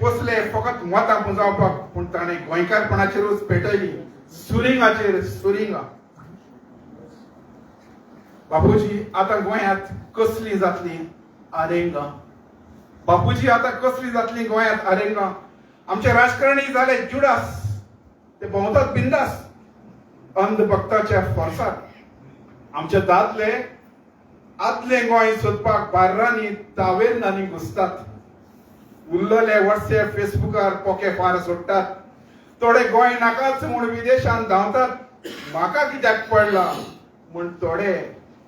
पोसले फकत मतां जावपाक पूण ताणें गोंयकारपणाचेरूच पेटयली सुरिंगाचेर सुरिंगां. बापूजी आतां गोंयांत कसली जातली आरेंगां बापूजी आतां कसली जातली गोंयांत आरेंगां आमचे राजकारणी जाले जुडास. ते भोंवतात बिंदास अंधभक्ताच्या फोर्सात. आमचे दादले आदले गोंय सोदपाक बार्रांनी तावेरनांनी घुसतात. उरलेले व्हॉट्सएप फेसबुकार पोके फार सोडटात थोडे गोंय नाकाच म्हूण विदेशांत धांवतात. म्हाका कित्याक पडला? म्हूण थोडे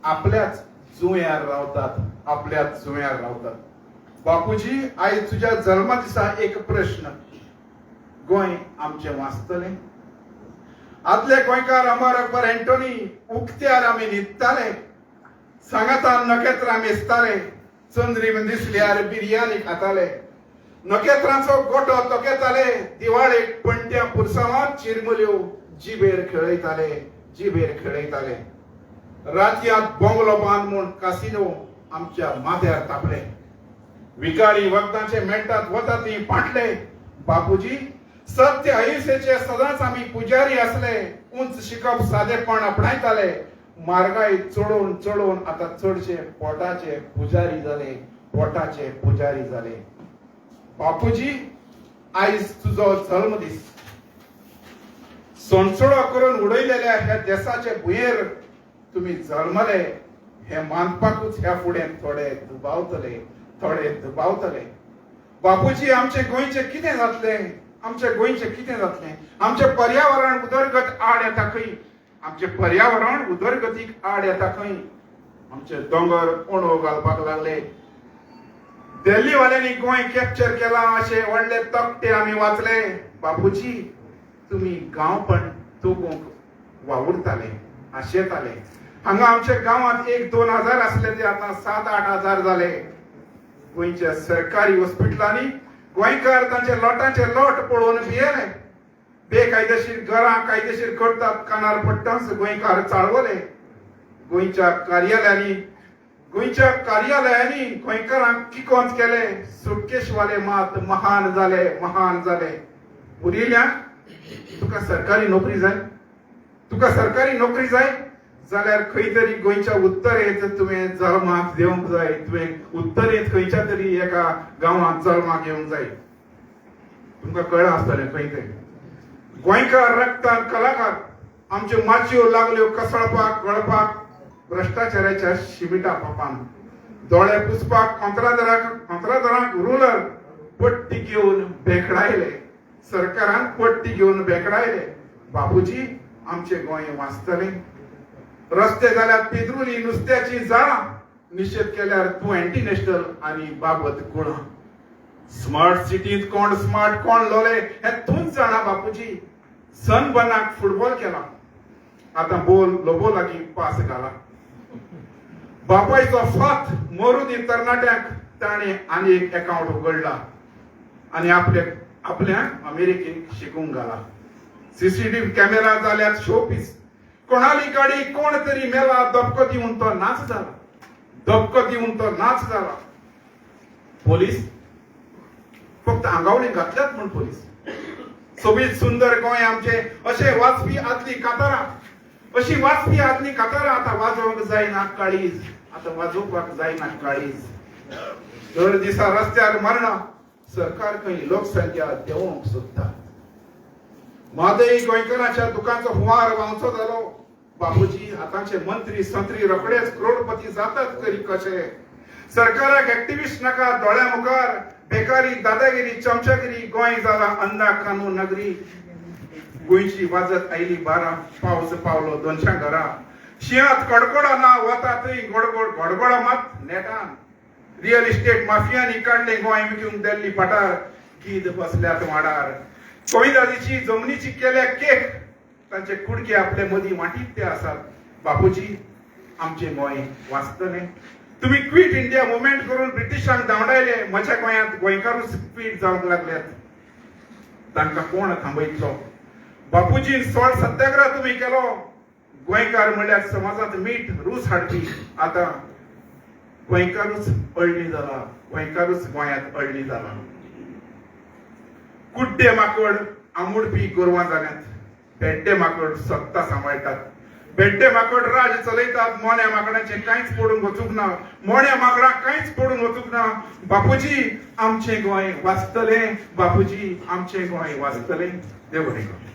आपल्याच जुंयार रावतात. आपल्याच जुंयार रावतात. बापूजी आयज तुज्या जल्मा दिसा एक प्रश्न. गोंय आमचें वाचतलें. आदले गोंयकार अमर अकबर एंटोनी उक्त्यार आमी न्हिदताले सांगातान नखेत्रां मेजताले चंद्री दिसल्यार बिरयानी खाताले. नखेत्रांचो गोटो तोकेताले दिवाळेक पणट्या पुरसांवात चिरमुल्यो जिबेर खेळयताले जिबेर खेळयताले राज्यांत बंगलो बांद म्हूण कासिनो आमच्या माथ्यार तापले. विकारी वखदांचे मेळटात वतात ती पाटले बापूजी सत्य अहिंसेचे सदांच आमी पुजारी असले. उंच शिकप साधेपण आपणायताले मार्गाय चडोवन चडोवन आतां चडशे पोटाचे पुजारी जाले पोटाचे पुजारी जाले बापूजी आयज तुजो जल्म दीस सोणसुळो करून उडयलेल्या ह्या देशाचे भुंयेर तुम्ही जल्मले हे मानपाकूच ह्या फुडें थोडे दुबावतले थोडे दुबावतले. बापूजी आमचे गोंयचे कितें जातले? आमचे गोंयचे कितें जातले? आमचे पर्यावरण उदरगत आड येता खंय आमचे पर्यावरण उदरगतीक आड येता खंय आमचे दोंगर ओणो घालपाक लागले. दिल्लीवाल्यांनी गोय गोंय कॅप्चर केला अशे व्हडले तकटे आमी वाचले. बापूजी तुम्ही गांवपण तोपूंक वावुरताले आशेताले हांगा आमच्या गांवांत एक दोन हजार आसले ते आतां सात आठ हजार जाले गोंयच्या सरकारी हॉस्पिटलांनी गोंयकार तांचे लोटांचे लोट पळोवन भियेले बेकायदेशीर घरां कायदेशीर करतात कानार पट्टांच गोंयकार चाळवले. गोंयच्या कार्यालयांनी गोंयच्या कार्यालयांनी गोंयकारांक किकोंत केले? सुटकेशवाले मात महान जाले महान जाले उरिल्ल्या तुका सरकारी नोकरी जाय. तुका सरकारी नोकरी जाय जाल्यार खंय तरी गोंयच्या उत्तरेत तुवें जल्माक देवंक जाय. तुवें उत्तरेत खंयच्या तरी एका गांवांत जल्माक येवंक जाय. तुमकां कळ्ळां आसतलें खंय तें गोंयकार रक्तान कलाकार आमच्यो माचयो लागल्यो कसळपाक गळपाक भ्रष्टाचाराच्या शिमिटा पापान दोळे पुसपाक कंत्रादराक कंत्रादरांक रुलर पट्टी घेवन बेकडायले. सरकारान पट्टी घेवन बेकडायले. बापूजी आमचे गोंय वाचतलें. रस्ते जाल्यार पिद्रुली नुस्त्याची जाळां. निशेध केल्यार तूं एंटी नॅशनल आनी बाबत गुणां. स्मार्ट सिटींत कोण स्मार्ट कोण लोले? हे तूंच जाणा बापूजी सन बनाक फुटबॉल केला. आतां बोल लोबो लागीं पास घाला. बापायचो फात मोरुदी तरणाट्याक ताणे आनी एक अकाउंट उगडला आनी आपले आपल्याक अमेरिकेक शिकूंक घाला सीसीटीव्ही कॅमेरा जाल्यार शोपीस कोणाली गाडी कोण तरी मेला दबको दिवन तो नाच जाला दबको दिवन तो नाच जाला पोलीस फक्त आंगावळी घातल्यात म्हण पोलीस. सोबीत सुंदर गोंय आमचे अशे वाचपी आदली कातारां. अशी वाचली आदली कातारां आतां वाजोवंक जायना काळीज. आतां वाजोवपाक जायना काळीज. दर दिसा रस्त्यार मरणां. सरकार खंय लोकसंख्या देंवोवंक सोदता. म्हादय गोंयकारांच्या दुकानचो हुंवार वांचो जालो. बापूजी आतांचे मंत्री संत्री रोखडेच करोडपती जातात तरी कशे? सरकाराक एक्टिविस्ट नाका दोळ्या मुखार बेकारी दादागिरी चमचागिरी गोंय जाला अन्ना कानू नगरी. गोंयची वाजत आयली बारा पावस पावलो दोनशा घरा. शियांत कडकडो ना वता थंय गडगड गडगडो मात नेटान. रियल इस्टेट माफियांनी काडले गोंय विकूंक दिल्ली पठार. गीत बसल्यात वाडार. कोविदादीची जमनीची केल्या केक. तांचे कुडके आपले मदीं वाटीत ते आसात बापूजी आमचे गोंय वाचतले तुम्ही क्विट इंडिया मुवमेंट करून ब्रिटिशांक धांवडायले म्हज्या गोंयांत गोंयकारूच क्विट जावंक लागल्यात. तांकां कोण थांबयतलो? बापूजी सोळ सत्याग्रह तुम्ही केलो. गोंयकार म्हणल्यार समाजांत मीठ रूस हाडपी. आतां गोंयकारूच अळणी जाला. गोंयकारूच गोंयांत अळणी जाला. कुड्डे माकड आमुडपी गोरवां जाल्यात बेड्डे माकड सत्ता सांबाळटात बेड्डे माकड राज चलयतात. मोण्या माकडांचे कांयच पडून वचूंक ना. मोण्या माकडाक कांयच पडून वचूंक ना. बापूजी आमचे गोंय वाचतले. बापूजी आमचे गोंय वाचतले. देव बरें